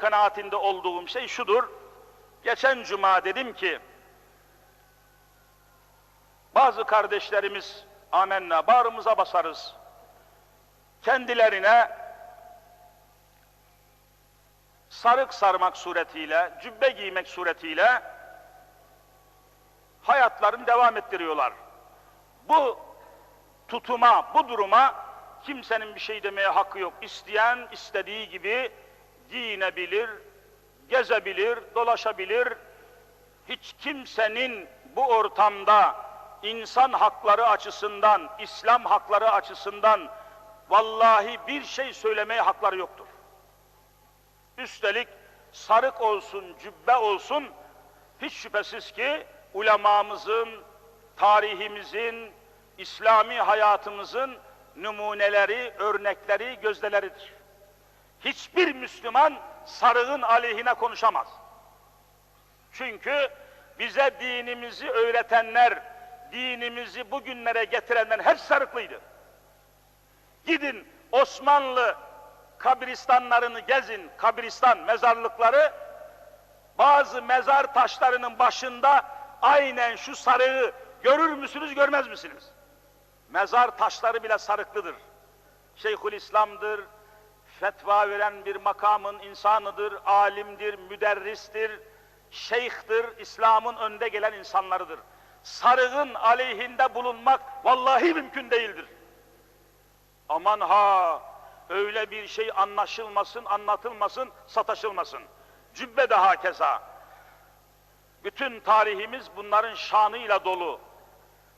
kanaatinde olduğum şey şudur. Geçen cuma dedim ki, bazı kardeşlerimiz amenna bağrımıza basarız. Kendilerine sarık sarmak suretiyle, cübbe giymek suretiyle hayatlarını devam ettiriyorlar. Bu tutuma, bu duruma kimsenin bir şey demeye hakkı yok. İsteyen istediği gibi giyinebilir, gezebilir, dolaşabilir. Hiç kimsenin bu ortamda insan hakları açısından, İslam hakları açısından vallahi bir şey söylemeye hakları yoktur. Üstelik sarık olsun, cübbe olsun hiç şüphesiz ki ulemamızın, tarihimizin, İslami hayatımızın numuneleri, örnekleri, gözdeleridir. Hiçbir Müslüman sarığın aleyhine konuşamaz. Çünkü bize dinimizi öğretenler, dinimizi bugünlere getirenler hep sarıklıydı. Gidin Osmanlı kabristanlarını gezin, kabristan, mezarlıkları, bazı mezar taşlarının başında aynen şu sarığı görür müsünüz, görmez misiniz? Mezar taşları bile sarıklıdır. Şeyhül İslam'dır, fetva veren bir makamın insanıdır, alimdir, müderristir, şeyhtir, İslam'ın önde gelen insanlarıdır. Sarığın aleyhinde bulunmak vallahi mümkün değildir. Aman ha, öyle bir şey anlaşılmasın, anlatılmasın, sataşılmasın. Cübbe de hakeza. Bütün tarihimiz bunların şanıyla dolu.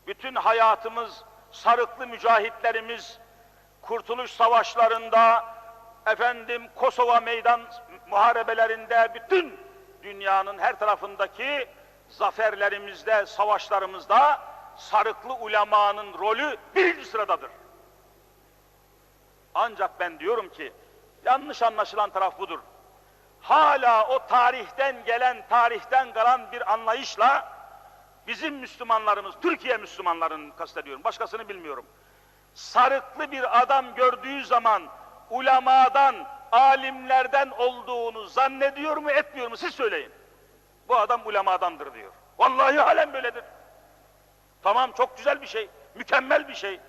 Bütün hayatımız, sarıklı mücahitlerimiz, kurtuluş savaşlarında, efendim Kosova meydan muharebelerinde, bütün dünyanın her tarafındaki zaferlerimizde, savaşlarımızda sarıklı ulemanın rolü birinci sıradadır. Ancak ben diyorum ki, yanlış anlaşılan taraf budur. Hala o tarihten gelen, tarihten kalan bir anlayışla bizim Müslümanlarımız, Türkiye Müslümanlarının kastediyorum, başkasını bilmiyorum. Sarıklı bir adam gördüğü zaman ulemadan, alimlerden olduğunu zannediyor mu, etmiyor mu? Siz söyleyin. Bu adam ulemadandır diyor. Vallahi halen böyledir. Tamam çok güzel bir şey, mükemmel bir şey.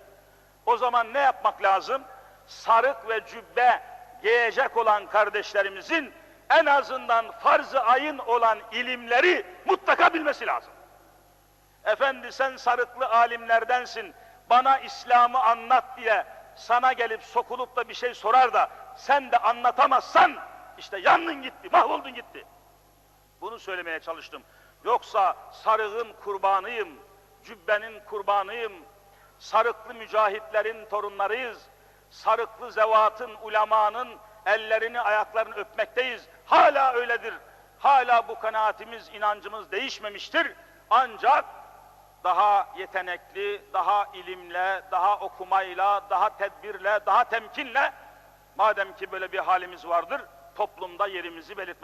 O zaman ne yapmak lazım? Sarık ve cübbe giyecek olan kardeşlerimizin en azından farz-ı ayın olan ilimleri mutlaka bilmesi lazım. Efendi sen sarıklı alimlerdensin, bana İslam'ı anlat diye sana gelip sokulup da bir şey sorar da sen de anlatamazsan işte yandın gitti, mahvoldun gitti. Bunu söylemeye çalıştım. Yoksa sarığın kurbanıyım, cübbenin kurbanıyım, sarıklı mücahitlerin torunlarıyız, sarıklı zevatın, ulemanın ellerini, ayaklarını öpmekteyiz. Hala öyledir. Hala bu kanaatimiz, inancımız değişmemiştir. Ancak daha yetenekli, daha ilimle, daha okumayla, daha tedbirle, daha temkinle, madem ki böyle bir halimiz vardır, toplumda yerimizi belirtmek